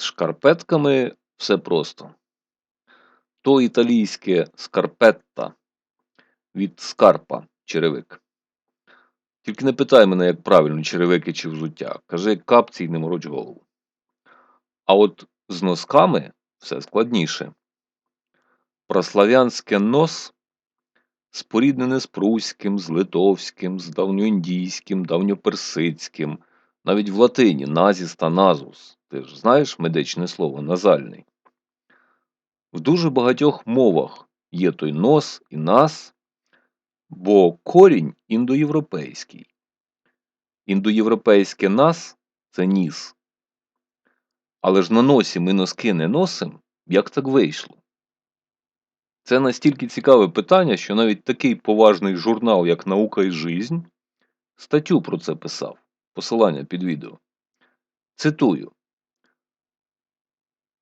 З шкарпетками все просто. То італійське скарпетта від скарпа черевик. Тільки не питай мене, як правильно, черевики чи взуття. Кажи капці й не мороч голову. А от з носками все складніше. Прослав'янське нос споріднене з пруським, з литовським, з давньоіндійським, давньоперсидським, навіть в латині назіс та назус. Ти ж знаєш медичне слово назальний. В дуже багатьох мовах є той нос і нас, бо корінь індоєвропейський. Індоєвропейське нас це ніс. Але ж на носі ми носки не носимо, як так вийшло? Це настільки цікаве питання, що навіть такий поважний журнал, як Наука і жизнь, статтю про це писав. Посилання під відео. Цитую.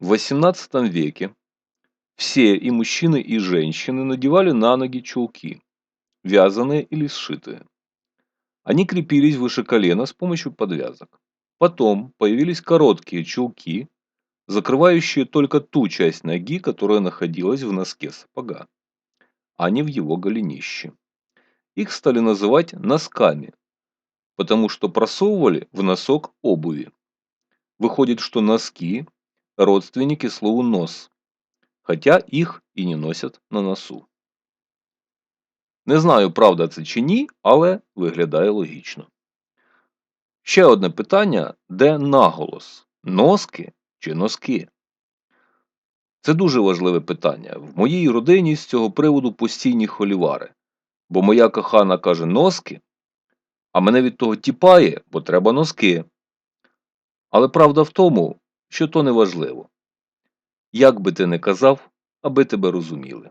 В XVIII веке все, и мужчины, и женщины, надевали на ноги чулки, вязаные или сшитые. Они крепились выше колена с помощью подвязок. Потом появились короткие чулки, закрывающие только ту часть ноги, которая находилась в носке сапога, а не в его голенище. Их стали называть носками, потому что просовывали в носок обуви. Выходит, что носки – родственники слову «нос», хотя їх і не носять на носу. Не знаю, правда це чи ні, але виглядає логічно. Ще одне питання: де наголос? Носки чи носки? Це дуже важливе питання. В моїй родині з цього приводу постійні холівари. Бо моя кохана каже носки, а мене від того тіпає, бо треба носки. Але правда в тому, що то не важливо. Як би ти не казав, аби тебе розуміли.